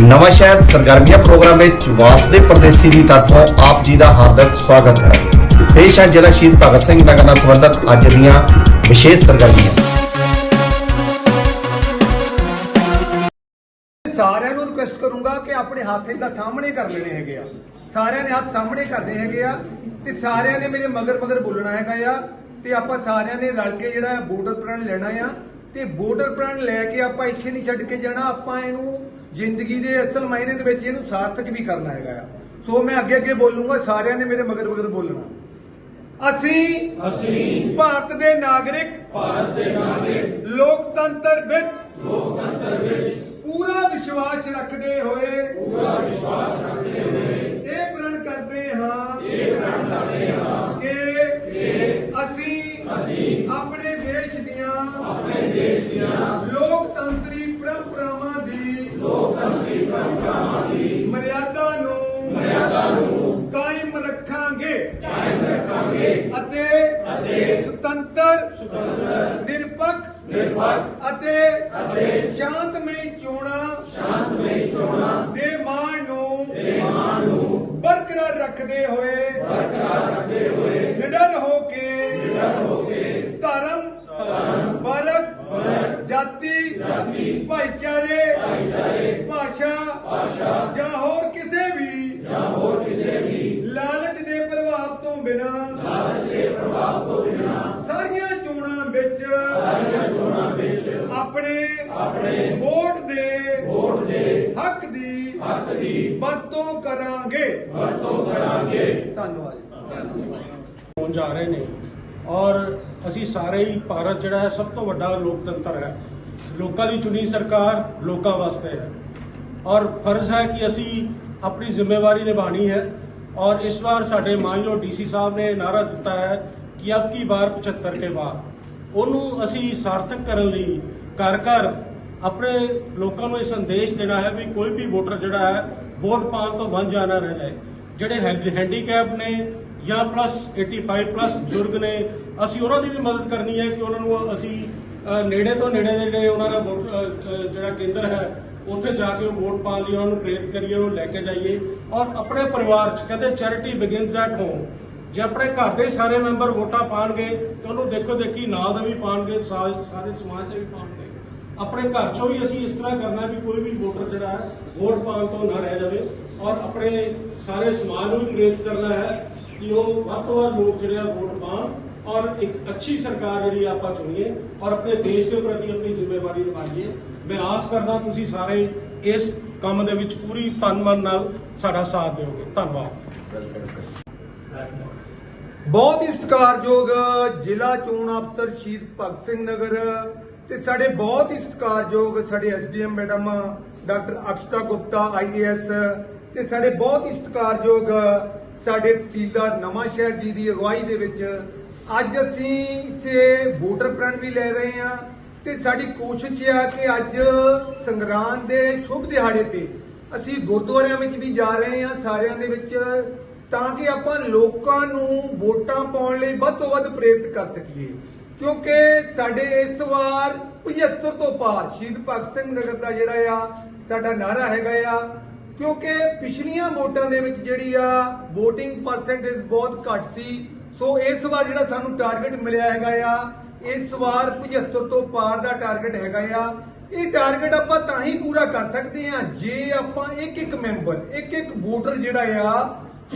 ਨਵਾਂ ਸ਼ਹਿਰ ਸਰਗਰਮੀਆਂ ਪ੍ਰੋਗਰਾਮ ਵਿੱਚ ਵਾਸਦੇ ਪਰਦੇਸੀ ਦੀ ਤਰਫੋਂ ਆਪ ਜੀ ਦਾ ਹਾਰਦਿਕ ਸਵਾਗਤ ਹੈ। ਪੇਸ਼ ਹੈ ਜ਼ਿਲ੍ਹਾ ਸ਼ਹੀਦ ਭਗਤ ਸਿੰਘ ਨਗਰ ਨਾਲ ਸੰਬੰਧਿਤ ਅੱਜ ਦੀਆਂ ਵਿਸ਼ੇਸ਼ ਸਰਗਰਮੀਆਂ। ਸਾਰਿਆਂ ਨੂੰ ਰਿਕੁਐਸਟ ਕਰੂੰਗਾ ਕਿ ਆਪਣੇ ਹੱਥ ਇਹਦਾ ਸਾਹਮਣੇ ਕਰ ਲੈਣੇ ਹੈਗੇ ਆ। ਸਾਰਿਆਂ ਦੇ ਹੱਥ ਸਾਹਮਣੇ ਕਰਦੇ ਹੈਗੇ ਆ ਤੇ ਸਾਰਿਆਂ ਨੇ ਮੇਰੇ ਮਗਰ ਮਗਰ ਬੋਲਣਾ ਹੈਗਾ ਆ ਤੇ ਆਪਾਂ ਸਾਰਿਆਂ ਨੇ ਰਲ ਕੇ ਜਿਹੜਾ ਬੋਰਡਰ ਪ੍ਰਣ ਲੈਣਾ ਆ ਤੇ ਬੋਰਡਰ ਪ੍ਰਣ ਲੈ ਕੇ ਆਪਾਂ ਇੱਥੇ ਨਹੀਂ ਛੱਡ ਕੇ ਜਾਣਾ, ਆਪਾਂ ਇਹਨੂੰ ਜ਼ਿੰਦਗੀ ਦੇ ਅਸਲ ਮਾਇਨੇ ਦੇ ਵਿੱਚ ਇਹਨੂੰ ਸਾਰਥਕ ਵੀ ਕਰਨਾ ਹੈਗਾ ਆ। ਸੋ ਮੈਂ ਅੱਗੇ ਅੱਗੇ ਬੋਲੂੰਗਾ ਸਾਰਿਆਂ ਨੇ ਮੇਰੇ ਮਗਰ ਮਗਰ ਬੋਲਣਾ। ਅਸੀਂ ਅਸੀਂ ਭਾਰਤ ਦੇ ਨਾਗਰਿਕ ਭਾਰਤ ਦੇ ਨਾਗਰਿਕ ਲੋਕਤੰਤਰ ਵਿੱਚ ਪੂਰਾ ਵਿਸ਼ਵਾਸ ਰੱਖਦੇ ਹੋਏ ਪੂਰਾ ਵਿਸ਼ਵਾਸ ਨਿਰਪੱਖ ਅਤੇ ਅਤੇ ਸ਼ਾਂਤਮਈ ਚੋਣਾਂ ਸ਼ਾਂਤਮਈ ਚੋਣਾਂ ਦੇ ਮਾਣ ਨੂੰ ਦੇ ਮਾਣ ਨੂੰ ਬਰਕਰਾਰ ਰੱਖਦੇ ਹੋਏ ਬਰਕਰਾਰ ਰੱਖਦੇ ਹੋਏ ਨਿਡਰ ਹੋ ਕੇ ਨਿਡਰ ਹੋ ਕੇ ਧਰਮ ਧਰਮ ਵਰਗ ਵਰਗ ਜਾਤੀ ਜਾਤੀ ਭਾਈਚਾਰੇ ਭਾਈਚਾਰੇ ਭਾਸ਼ਾ ਭਾਸ਼ਾ ਜਾਂ ਹੋਰ ਕਿਸੇ ਵੀ ਜਾਂ ਹੋਰ ਕਿਸੇ ਵੀ ਲਾਲਚ ਦੇ ਪ੍ਰਭਾਵ ਤੋਂ ਬਿਨਾ ਲਾਲਚ ਦੇ ਪ੍ਰਭਾਵ ਤੋਂ ਬਿਨਾ ਸਾਰੀਆਂ ਚੋਣਾਂ ਵਿੱਚ ਆਪਣੇ ਆਪਣੇ ਵੋਟ ਦੇ ਵੋਟ ਦੇ ਹੱਕ ਦੀ ਹੱਕ ਦੀ ਵਰਤੋਂ ਕਰਾਂਗੇ। ਵਰਤੋਂ ਕਰਾਂਗੇ। ਧੰਨਵਾਦ ਹੋਣ ਜਾ ਰਹੇ ਨੇ। ਔਰ ਅਸੀਂ ਸਾਰੇ ਹੀ ਭਾਰਤ ਜਿਹੜਾ ਹੈ ਸਭ ਤੋਂ ਵੱਡਾ ਲੋਕਤੰਤਰ ਹੈ। ਲੋਕਾਂ ਦੀ ਚੁਣੀ ਸਰਕਾਰ ਲੋਕਾਂ ਵਾਸਤੇ ਹੈ। ਔਰ ਫਰਜ਼ ਹੈ ਕਿ ਅਸੀਂ ਆਪਣੀ ਜ਼ਿੰਮੇਵਾਰੀ ਨਿਭਾਣੀ ਹੈ। ਔਰ ਇਸ ਵਾਰ ਸਾਡੇ ਮਾਨਯੋਗ ਡੀਸੀ ਸਾਹਿਬ ਨੇ ਨਾਰਾ ਦਿੱਤਾ ਹੈ ਕਿ ਅਬ ਕੀ ਬਾਰ 75 ਕੇ ਬਾਅਦ। ਉਹਨੂੰ ਅਸੀਂ ਸਾਰਥਕ ਕਰਨ ਲਈ ਘਰ ਘਰ ਆਪਣੇ ਲੋਕਾਂ ਨੂੰ ਇਹ ਸੰਦੇਸ਼ ਦੇਣਾ ਹੈ ਵੀ ਕੋਈ ਵੀ ਵੋਟਰ ਜਿਹੜਾ ਹੈ, ਵੋਟ ਪਾਉਣ ਤੋਂ ਵਾਂਝਾ ਨਾ ਰਹਿ ਜਾਏ। ਜਿਹੜੇ ਹੈਂਡੀ- ਹੈਂਡੀਕੈਪ ਨੇ ਜਾਂ ਪਲੱਸ 85 ਪਲੱਸ ਬਜ਼ੁਰਗ ਨੇ, ਅਸੀਂ ਉਹਨਾਂ ਦੀ ਵੀ ਮਦਦ ਕਰਨੀ ਹੈ ਕਿ ਉਹਨਾਂ ਨੂੰ ਅਸੀਂ ਨੇੜੇ ਤੋਂ ਨੇੜੇ ਜਿਹੜੇ ਉਹਨਾਂ ਦਾ ਵੋਟ ਜਿਹੜਾ ਕੇਂਦਰ ਹੈ, ਉੱਥੇ ਜਾ ਕੇ ਉਹ ਵੋਟ ਪਾਉਣ ਲਈ ਉਹਨਾਂ ਨੂੰ ਪ੍ਰੇਰਿਤ ਕਰੀਏ, ਉਹਨੂੰ ਲੈ ਕੇ ਜਾਈਏ। ਔਰ ਆਪਣੇ ਪਰਿਵਾਰ 'ਚ ਕਹਿੰਦੇ ਚੈਰਿਟੀ ਬਿਗਿਨਸ ਐਟ ਹੋਮ ਜੇ ਆਪਣੇ ਘਰ ਦੇ ਸਾਰੇ ਮੈਂਬਰ ਵੋਟਾਂ ਪਾਣਗੇ ਤੇ ਉਹਨੂੰ ਦੇਖੋ ਦੇਖੀ ਨਾਂ ਦਾ ਵੀ ਪਾਣਗੇ ਸਾ- ਸਾਰੇ ਸਮਾਜ ਦੇ ਵੀ ਪਾਣਗੇ ਆਪਣੇ ਘਰ ਚੋਂ ਵੀ ਅਸੀਂ ਇਸ ਤਰ੍ਹਾਂ ਕਰਨਾ ਵੀ ਕੋਈ ਵੀ ਵੋਟਰ ਜਿਹੜਾ ਹੈ, ਵੋਟ ਪਾਉਣ ਤੋਂ ਨਾ ਰਹਿ ਜਾਵੇ ਔਰ ਆਪਣੇ ਸਾਰੇ ਸਮਾਜ ਨੂੰ ਵੀ ਪ੍ਰੇਰਿਤ ਕਰਨਾ ਹੈ ਕਿ ਉਹ ਵੱਧ ਤੋਂ ਵੱਧ ਲੋਕ ਜਿਹੜੇ ਆ ਵੋਟ ਪਾਉਣ ਔਰ ਇੱਕ ਅੱਛੀ ਸਰਕਾਰ ਜਿਹੜੀ ਆਪਾਂ ਚੁਣੀਏ ਔਰ ਆਪਣੇ ਦੇਸ਼ ਦੇ ਪ੍ਰਤੀ ਆਪਣੀ ਜ਼ਿੰਮੇਵਾਰੀ ਨਿਭਾਈਏ। ਮੈਂ ਆਸ ਕਰਦਾ ਤੁਸੀਂ ਸਾਰੇ ਇਸ ਕੰਮ ਦੇ ਵਿੱਚ ਪੂਰੀ ਤਨ ਮਨ ਨਾਲ ਸਾਡਾ ਸਾਥ ਦਿਓਗੇ। ਧੰਨਵਾਦ। ਬਹੁਤ ਹੀ ਸਤਿਕਾਰਯੋਗ ਜ਼ਿਲ੍ਹਾ ਚੋਣ ਅਫਸਰ ਸ਼ਹੀਦ ਭਗਤ ਸਿੰਘ ਨਗਰ ਤੇ ਸਾਡੇ ਬਹੁਤ ਹੀ ਸਤਿਕਾਰਯੋਗ ਸਾਡੇ SDM madam doctor Akshata Gupta IAS ਤੇ ਸਾਡੇ ਬਹੁਤ ਹੀ ਸਤਿਕਾਰਯੋਗ ਸਾਡੇ ਤਹਿਸੀਲਦਾਰ ਨਵਾਂ ਸ਼ਹਿਰ ਜੀ ਦੀ ਅਗਵਾਈ ਦੇ ਵਿੱਚ ਅੱਜ ਅਸੀਂ ਇੱਥੇ ਵੋਟਰ ਪ੍ਰਣ ਵੀ ਲੈ ਰਹੇ ਹਾਂ ਤੇ ਸਾਡੀ ਕੋਸ਼ਿਸ਼ ਇਹ ਆ ਕਿ ਅੱਜ ਸੰਗਰਾਂਦ ਦੇ ਸ਼ੁਭ ਦਿਹਾੜੇ ਤੇ ਅਸੀਂ ਗੁਰਦੁਆਰਿਆਂ ਵਿੱਚ ਵੀ ਜਾ ਰਹੇ ਹਾਂ ਸਾਰਿਆਂ ਦੇ ਵਿੱਚ, ਤਾਂ ਕਿ ਆਪਾਂ ਲੋਕਾਂ ਨੂੰ ਵੋਟਾਂ ਪਾਉਣ ਲਈ ਵੱਧ ਤੋਂ ਵੱਧ ਪ੍ਰੇਰਿਤ ਕਰ ਸਕੀਏ। ਕਿਉਂਕਿ ਸਾਡੇ ਇਸ ਵਾਰ 75 ਤੋਂ ਪਾਰ ਸ਼ਹੀਦ ਭਗਤ ਸਿੰਘ ਨਗਰ ਦਾ ਜਿਹੜਾ ਆ, ਸਾਡਾ ਨਾਰਾ ਹੈਗਾ ਆ। ਕਿਉਂਕਿ ਪਿਛਲੀਆਂ ਵੋਟਾਂ ਦੇ ਵਿੱਚ ਜਿਹੜੀ ਆ, VOTING ਪਰਸੈਂਟੇਜ ਬਹੁਤ ਘੱਟ ਸੀ। ਸੋ ਇਸ ਵਾਰ ਜਿਹੜਾ ਸਾਨੂੰ ਟਾਰਗੇਟ ਮਿਲਿਆ ਹੈਗਾ ਆ, ਇਸ ਵਾਰ 75 ਤੋਂ ਪਾਰ ਦਾ ਟਾਰਗੇਟ ਹੈਗਾ ਆ। ਇਹ ਟਾਰਗੇਟ ਆਪਾਂ ਤਾਂ ਹੀ ਪੂਰਾ ਕਰ ਸਕਦੇ ਹਾਂ ਜੇ ਆਪਾਂ ਇੱਕ ਇੱਕ ਮੈਂਬਰ ਇੱਕ ਇੱਕ ਵੋਟਰ ਜਿਹੜਾ ਆ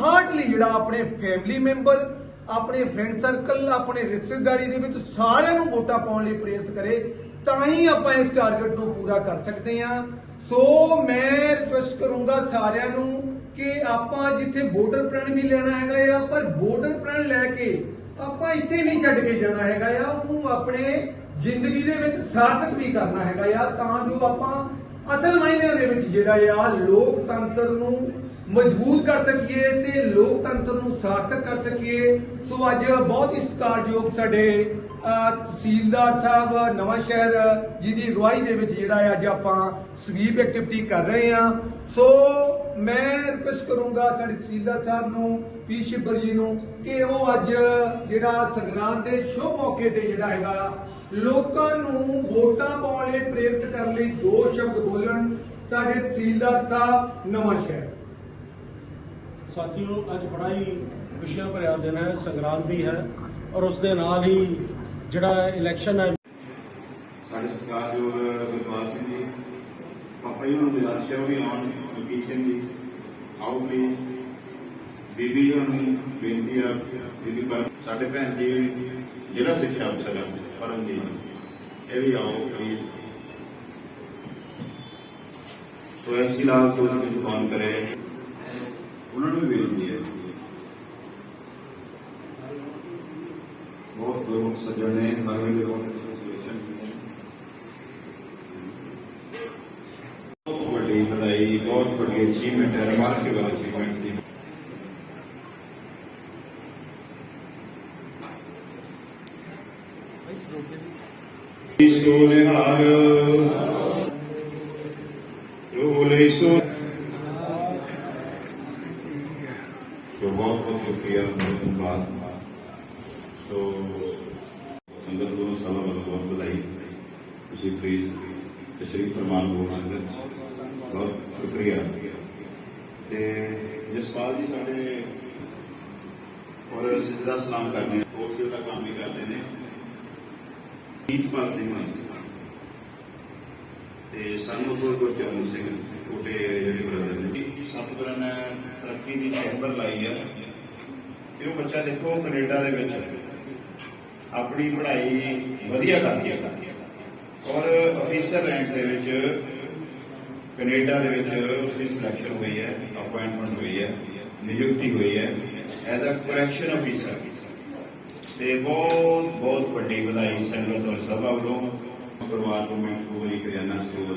ਹਾਰਡਲੀ ਜਿਹੜਾ ਆਪਣੇ ਫੈਮਿਲੀ ਮੈਂਬਰ ਆਪਣੇ ਫਰੈਂਡ ਸਰਕਲ ਆਪਣੇ ਰਿਸ਼ਤੇਦਾਰੀ ਦੇ ਵਿੱਚ ਸਾਰਿਆਂ ਨੂੰ ਵੋਟਾਂ ਪਾਉਣ ਲਈ ਪ੍ਰੇਰਿਤ ਕਰੇ, ਤਾਂ ਹੀ ਆਪਾਂ ਇਸ ਟਾਰਗੇਟ ਨੂੰ ਪੂਰਾ ਕਰ ਸਕਦੇ ਹਾਂ। ਸੋ ਮੈਂ ਰਿਕੁਐਸਟ ਕਰੂੰਗਾ ਸਾਰਿਆਂ ਨੂੰ ਕਿ ਆਪਾਂ ਜਿੱਥੇ ਵੋਟਰ ਪ੍ਰਣ ਵੀ ਲੈਣਾ ਹੈਗਾ ਆ, ਪਰ ਵੋਟਰ ਪ੍ਰਣ ਲੈ ਕੇ ਆਪਾਂ ਇੱਥੇ ਨਹੀਂ ਛੱਡ ਕੇ ਜਾਣਾ ਹੈਗਾ ਆ, ਉਹਨੂੰ ਆਪਣੇ ਜ਼ਿੰਦਗੀ ਦੇ ਵਿੱਚ ਸਾਰਥਕ ਵੀ ਕਰਨਾ ਹੈਗਾ ਆ, ਤਾਂ ਜੋ ਆਪਾਂ ਅਸਲ ਮਾਇਨਿਆਂ ਦੇ ਵਿੱਚ ਜਿਹੜਾ ਆ, ਲੋਕਤੰਤਰ ਨੂੰ ਮਜ਼ਬੂਤ ਕਰ ਸਕੀਏ ਤੇ ਲੋਕਤੰਤਰ ਨੂੰ ਸਾਰਥਕ ਕਰ ਸਕੀਏ। ਸੋ ਅੱਜ ਬਹੁਤ ਹੀ ਸਤਿਕਾਰਯੋਗ ਸਾਡੇ ਤਹਿਸੀਲਦਾਰ ਸਾਹਿਬ, ਨਵਾਂ ਸ਼ਹਿਰ ਜੀ ਦੀ ਅਗਵਾਈ ਦੇ ਵਿੱਚ ਜਿਹੜਾ ਅੱਜ ਆਪਾਂ ਸਵੀਪ ਐਕਟੀਵਿਟੀ ਕਰ ਰਹੇ ਹਾਂ। ਸੋ ਮੈਂ ਰਿਕੁਐਸਟ ਕਰੂੰਗਾ ਸਾਡੇ ਤਹਿਸੀਲਦਾਰ ਸਾਹਿਬ ਨੂੰ, ਪੀ ਸ਼ਿਬਰ ਜੀ ਨੂੰ, ਕਿ ਉਹ ਅੱਜ ਜਿਹੜਾ ਸੰਗਰਾਮ ਦੇ ਸ਼ੁਭ ਮੌਕੇ ਤੇ ਜਿਹੜਾ ਹੈਗਾ, ਲੋਕਾਂ ਨੂੰ ਵੋਟਾਂ ਪਾਉਣ ਲਈ ਪ੍ਰੇਰਿਤ ਕਰਨ ਲਈ ਦੋ ਸ਼ਬਦ ਬੋਲਣ ਸਾਡੇ ਤਹਿਸੀਲਦਾਰ ਸਾਹਿਬ, ਨਵਾਂ ਸ਼ਹਿਰ। ਸਾਥੀਓ ਅੱਜ ਬੜਾ ਹੀ ਖੁਸ਼ੀਆਂ ਭਰਿਆ ਦਿਨ ਹੈ ਸੰਗਰਾਂਦ ਵੀ ਹੈ ਔਰ ਉਸ ਦੇ ਨਾਲ ਹੀ ਜਿਹੜਾ ਇਲੈਕਸ਼ਨ ਹੈ ਸਾਡੇ ਸਤਿਕਾਰਯੋਗ ਗੁਰਦੁਆਰਾ ਸਿੰਘ ਜੀ ਪਾਪਾ ਜੀ ਨੂੰ ਗੁਜ਼ਾਰਿਸ਼ ਹੈ ਵੀ ਆਉਣ ਮਲਕੀਤ ਸਿੰਘ ਜੀ ਆਓ ਪਲੀਜ਼ ਬੀਬੀ ਜੀ ਨੂੰ ਬੇਨਤੀ ਆ ਬੀਬੀ ਪਰ ਸਾਡੇ ਭੈਣ ਜੀ ਜ਼ਿਲ੍ਹਾ ਸਿੱਖਿਆ ਅਫਸਰ ਆ, ਪਰਮਜੀਤ ਇਹ ਵੀ ਆਓ ਪਲੀਜ਼। ਤੋ ਐਸੀ ਲਾਲ ਤੋਂ ਜੀ ਦੁਕਾਨ ਕਰੇ। ਉਹਨਾਂ ਨੂੰ ਵੀ ਬੇਨਤੀ ਹੈ ਬਹੁਤ ਗੁਰਮੁਖ ਸੱਜਣ ਨੇ ਹਰ ਵੇਲੇ ਬਹੁਤ ਐਸੋਸੀਏਸ਼ਨ ਬਹੁਤ ਵੱਡੀ ਵਧਾਈ ਬਹੁਤ ਵੱਡੀ ਅਚੀਵਮੈਂਟ ਹੈ ਰਿਮਾਰਕੇਬਲ ਅਚੀਵਮੈਂਟ ਦੀ ਸੋ ਨਿਹਾਲ ਜੋ ਲਈ ਸੋ ਸੋ ਬਹੁਤ ਬਹੁਤ ਸ਼ੁਕਰੀਆ ਬਹੁਤ ਧੰਨਵਾਦ ਸੋ ਸੰਗਤ ਨੂੰ ਸਭਾ ਵੱਲੋਂ ਬਹੁਤ ਵਧਾਈ। ਤੁਸੀਂ ਪਲੀਜ਼ ਤਸ਼ਰੀਫ ਫਰਮਾਨ ਹੋ ਸੰਗਤ ਬਹੁਤ ਸ਼ੁਕਰੀਆ। ਤੇ ਜਸਪਾਲ ਜੀ ਸਾਡੇ ਔਰ ਸਿੱਧਾ ਸਲਾਮ ਕਰਨੇ ਕੋਰਸ ਦਾ ਕੰਮ ਵੀ ਕਰਦੇ ਨੇ। ਜੀਤਪਾਲ ਸਿੰਘ ਤੇ ਸਾਨੂੰ ਕੋਲ ਗੁਰਚਰਨ ਸਿੰਘ, ਛੋਟੇ ਜਿਹੜੇ ਬ੍ਰਦਰ ਨੇ ਸਤਿਗੁਰਾਂ ਨੇ ਤਰੱਕੀ ਦੀ ਚੈਂਬਰ ਲਾਈ ਆ। ਇਹ ਉਹ ਬੱਚਾ ਦੇਖੋ ਕੈਨੇਡਾ ਦੇ ਵਿੱਚ ਆਪਣੀ ਪੜ੍ਹਾਈ ਵਧੀਆ ਕਰਦੀ ਹੈ। ਔਰ ਅਫੀਸਰ ਰੈਂਕ ਦੇ ਵਿੱਚ ਕੈਨੇਡਾ ਦੇ ਵਿੱਚ ਉਸ ਸਿਲੈਕਸ਼ਨ ਹੋਈ ਹੈ ਅਪਾਇੰਟਮੈਂਟ ਹੋਈ ਹੈ, ਨਿਯੁਕਤੀ ਹੋਈ ਹੈ ਐਜ਼ ਅ ਕਰੈਕਸ਼ਨ ਅਫੀਸਰ ਤੇ ਬਹੁਤ ਬਹੁਤ ਵੱਡੀ ਵਧਾਈ ਸੰਗਤ ਔਰ ਸਭਾ ਵੱਲੋਂ ਪਰਿਵਾਰ ਨੂੰ ਮੈਂ ਪੂਰੀ ਕਰਿਆਨਾ ਸਟੋਰ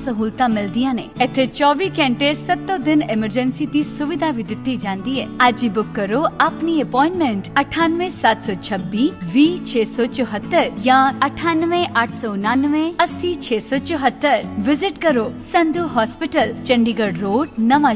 ਸਹੂਲਤਾਂ ਮਿਲਦੀਆਂ ਨੇ ਇੱਥੇ 24 ਘੰਟੇ 7 ਦਿਨ ਐਮਰਜੈਂਸੀ ਦੀ ਸੁਵਿਧਾ ਵੀ ਦਿੱਤੀ ਜਾਂਦੀ ਹੈ ਅੱਜ ਹੀ ਬੁੱਕ ਕਰੋ ਆਪਣੀ ਅਪਾਇੰਟਮੈਂਟ 98726 20674 ਜਾਂ 98899 80674 ਵਿਜ਼ਿਟ ਕਰੋ ਸੰਧੂ ਹਸਪੀਟਲ ਚੰਡੀਗੜ੍ਹ ਰੋਡ ਨਵਾਂ